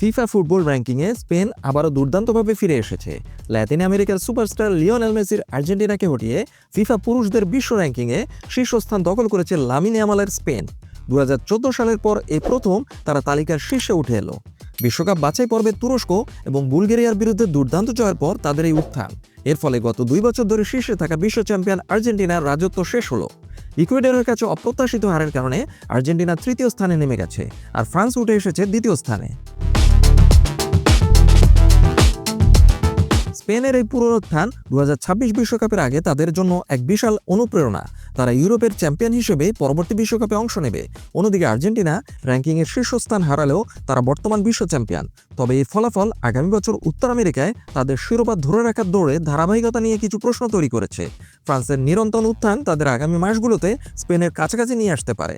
FIFA football র্যাঙ্কিংয়ে Spain আবারও দুর্দান্তভাবে ফিরে এসেছে। ল্যাতিন আমেরিকার সুপারস্টার লিওনেল মেসির আর্জেন্টিনাকে হটিয়ে ফিফা পুরুষদের বিশ্ব র্যাঙ্কিংয়ে শীর্ষস্থান দখল করেছে লামিন ইয়ামালের স্পেন। দু হাজার চোদ্দ সালের পর এই প্রথম তারা তালিকার শীর্ষে উঠে এলো। বিশ্বকাপ বাছাই পর্বে তুরস্ক এবং বুলগেরিয়ার বিরুদ্ধে দুর্দান্ত জয়ের পর তাদের এই উত্থান। এর ফলে গত দুই বছর ধরে শীর্ষে থাকা বিশ্ব চ্যাম্পিয়ন আর্জেন্টিনার রাজত্ব শেষ হলো। ইকুয়েডরের কাছে অপ্রত্যাশিত হারের কারণে আর্জেন্টিনা তৃতীয় স্থানে নেমে গেছে, আর ফ্রান্স উঠে এসেছে দ্বিতীয় স্থানে। স্পেনের এই পুনরুত্থান দু বিশ্বকাপের আগে তাদের জন্য এক বিশাল অনুপ্রেরণা। তারা ইউরোপের চ্যাম্পিয়ন হিসেবে পরবর্তী বিশ্বকাপে অংশ নেবে। অন্যদিকে আর্জেন্টিনা র্যাঙ্কিংয়ের শীর্ষস্থান হারালেও তারা বর্তমান বিশ্ব চ্যাম্পিয়ন। তবে এই ফলাফল আগামী বছর উত্তর আমেরিকায় তাদের শিরোপা ধরে রাখার দৌড়ে ধারাবাহিকতা নিয়ে কিছু প্রশ্ন তৈরি করেছে। ফ্রান্সের নিরন্তর উত্থান তাদের আগামী মাসগুলোতে স্পেনের কাছাকাছি নিয়ে আসতে পারে।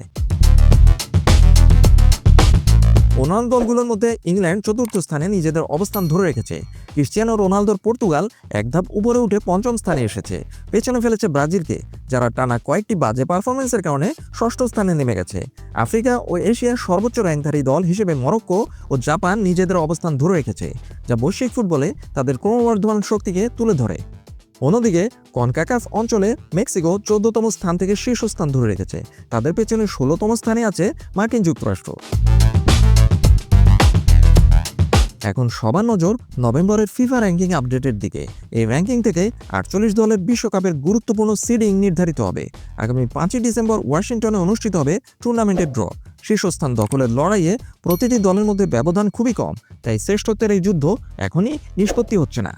অন্যান্য দলগুলোর মধ্যে ইংল্যান্ড চতুর্থ স্থানে নিজেদের অবস্থান ধরে রেখেছে। ক্রিশ্চিয়ানো রোনালদোর পর্তুগাল এক ধাপ উপরে উঠে পঞ্চম স্থানে এসেছে। পেছনে ফেলেছে ব্রাজিলকে, যারা টানা কয়েকটি বাজে পারফরমেন্সের কারণে ষষ্ঠ স্থানে নেমে গেছে। আফ্রিকা ও এশিয়ার সর্বোচ্চ র্যাঙ্কধারী দল হিসেবে মরক্কো ও জাপান নিজেদের অবস্থান ধরে রেখেছে, যা বৈশ্বিক ফুটবলে তাদের ক্রমবর্ধমান শক্তিকে তুলে ধরে। অন্যদিকে, কনকাকাফ অঞ্চলে মেক্সিকো চোদ্দতম স্থান থেকে শীর্ষস্থান ধরে রেখেছে। তাদের পেছনে ষোলোতম স্থানে আছে মার্কিন যুক্তরাষ্ট্র। এখন সবার নজর নভেম্বরের ফিফা র্যাঙ্কিং আপডেটের দিকে। এই র্যাঙ্কিং থেকে আটচল্লিশ দলের বিশ্বকাপের গুরুত্বপূর্ণ সিডিং নির্ধারিত হবে। আগামী পাঁচই ডিসেম্বর ওয়াশিংটনে অনুষ্ঠিত হবে টুর্নামেন্টের ড্র। শীর্ষস্থান দখলের লড়াইয়ে প্রতিটি দলের মধ্যে ব্যবধান খুবই কম, তাই শ্রেষ্ঠত্বের এই যুদ্ধ এখনই নিষ্পত্তি হচ্ছে না।